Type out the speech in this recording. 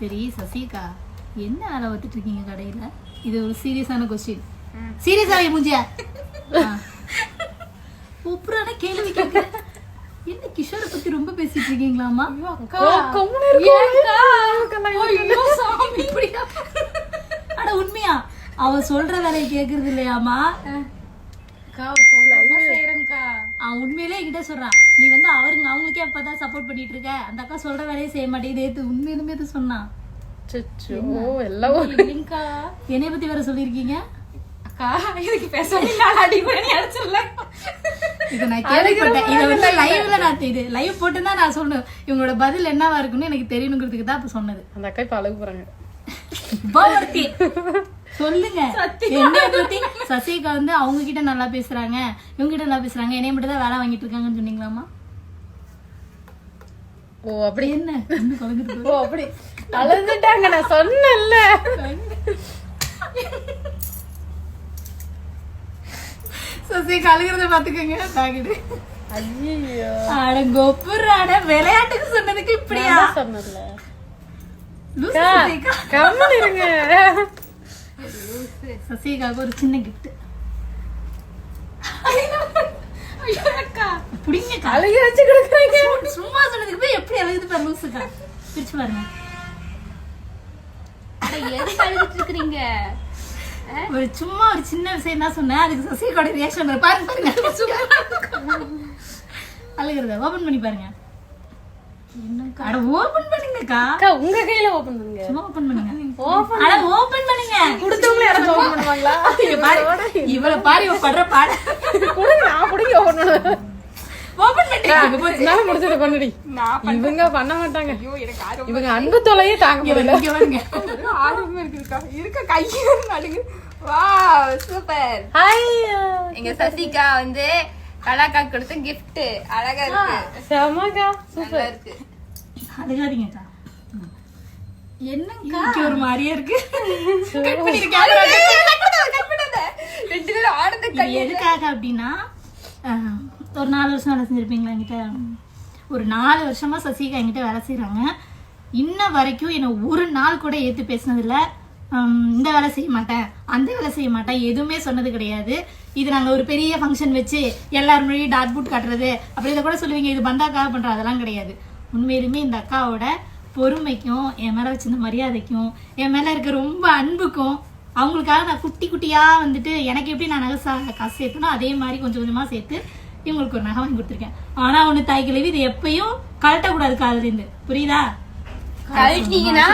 சரி சசிகா என்ன வேலை பார்த்துட்டு இருக்கீங்க கடையில? இது ஒரு சீரியஸான கொஸ்டின் சீரியஸா மூஞ்சியா? ஒப்புறான கேள்வி கேட்க. என்ன கிஷோரை பத்தி ரொம்ப பேசிட்டு இருக்கீங்களாமா? அட உண்மையா? அவ சொல்ற வேலையை கேக்குறது இல்லையாமா அவன் உண்மையிலே என்கிட்ட சொல்றான் நீ வந்து அவருங்க அவங்களுக்கே அப்பதான் சப்போர்ட் பண்ணிட்டு இருக்க அந்த அக்கா சொல்ற வேலையை செய்ய மாட்டேங்குது. நேத்து உண்மையிலுமே இது சொன்னான் இல்லைங்கக்கா என்னைய பத்தி வேற சொல்லியிருக்கீங்க? அக்கா இதுக்கு பேச நான் அடிப்படை அடிச்சிடல இதை நான் கேள்விப்பட்டேன். இதை வந்து லைவ்ல நான் இது லைவ் போட்டு தான் நான் சொன்னேன். இவங்களோட பதில் என்னவா இருக்குன்னு எனக்கு தெரியணுங்கிறதுக்கு தான் அப்ப சொன்னது. அந்த அக்கா இப்ப அழகு போறாங்க. சொல்லுங்க. என்னைய பத்தி? சசிகா வந்து அவங்க கிட்ட நல்லா பேசுறாங்க. இவங்க கிட்ட நல்லா பேசுறாங்க. என்னைய மட்டும் தான் வேலை வாங்கிட்டு இருக்காங்கன்னு சொன்னீங்களாமா ஓ அப்படி. என்ன? ஓ அப்படி. அழுதுட்டாங்க நான் சொன்னேன்ல. சசிகா அழுகிறத பாத்துக்கோங்க தாங்கிடு ஐயோ அட கொப்புறாட. விளையாட்டுக்கு சொன்னதுக்கு இப்படியா? நான் கம்மன் இருங்க. சசிகாவுக்கு ஒரு சின்ன கிஃப்ட் புடிங்கக்கா. அழுக வச்சு கொடுக்குறீங்க. சும்மா சொன்னதுக்கு போய் எப்படி அழுகுது பாரு லூசுக்கா. பிரிச்சு பாருங்க. எதுக்கு அழுதுட்டு இருக்கிறீங்க? ஒரு சும்மா ஒரு சின்ன விஷயம் தான் சொன்னேன். அதுக்கு சசிகாவோட ரியாக்ஷன் பாருங்க பாருங்க. அழுகிறத ஓபன் பண்ணி பாருங்க. அட ஓபன் பண்ணுங்கக்கா. அக்கா உங்க கையில ஓபன் பண்ணுங்க. சும்மா ஓபன் பண்ணுங்க. அட ஓபன் பண்ணுங்க. கொடுத்தவங்களே யாராச்சும் ஓபன் பண்ணுவாங்களா? இங்க பாரு. இவள பாரு இவ படுற பாட. கொடுங்க நான் பிடிங்க ஓபன் பண்ணுவேன் ஓபன் பண்ணிட்டு என்னால முடிச்சது பண்ணுடி. இவங்க பண்ண மாட்டாங்க. ஐயோ எனக்கு ஆர்வம் இவங்க அன்பு தொலையே தாங்க முடியல. இங்க வருங்க ஆர்வமா இருக்குக்கா இருக்க கையை நடுங்கு வா சூப்பர் ஹாய் எங்க சசிகா வந்து கலாக்கா கொடுத்த gift. அழகா இருக்கு. செமக்கா நல்லா இருக்கு. அழுகாதீங்கக்கா. என்னங்கக்கா இங்க ஒரு மாதிரியா இருக்கு. கட் பண்ணிருக்கேன். எதுக்காக அப்படின்னா ஒரு நாலு வருஷம் வேலை செஞ்சிருப்பீங்களா என்கிட்ட? ஒரு நாலு வருஷமா சசிகா என்கிட்ட வேலை செய்றாங்க. இன்ன வரைக்கும் என்னை ஒரு நாள் கூட ஏத்து பேசினதில்ல. இந்த வேலை செய்ய மாட்டேன் அந்த வேலை செய்ய மாட்டேன் எதுவுமே சொன்னது கிடையாது. இது நாங்க ஒரு பெரிய ஃபங்க்ஷன் வச்சு எல்லாரும் முன்னாடி டாட் பூட் காட்டுறது அப்படி இதை கூட சொல்லுவீங்க இது பந்தாக்காக பண்ற அதெல்லாம் கிடையாது. உண்மையிலுமே இந்த அக்காவோட பொறுமைக்கும் என் மேல வச்சிருந்த மரியாதைக்கும் என் மேல இருக்க ரொம்ப அன்புக்கும் அவங்களுக்காக நான் குட்டி குட்டியா வந்துட்டு எனக்கு எப்படி நான் நகை சா- காசு சேர்த்தனோ அதே மாதிரி கொஞ்சம் கொஞ்சமா சேர்த்து இவங்களுக்கு ஒரு நகை வாங்கி கொடுத்துருக்கேன். ஆனா ஒண்ணு தாய் கிழவி இது எப்பயும் கழட்டக்கூடாது காதுல இருந்து புரியுதா? கழட்டிங்கன்னா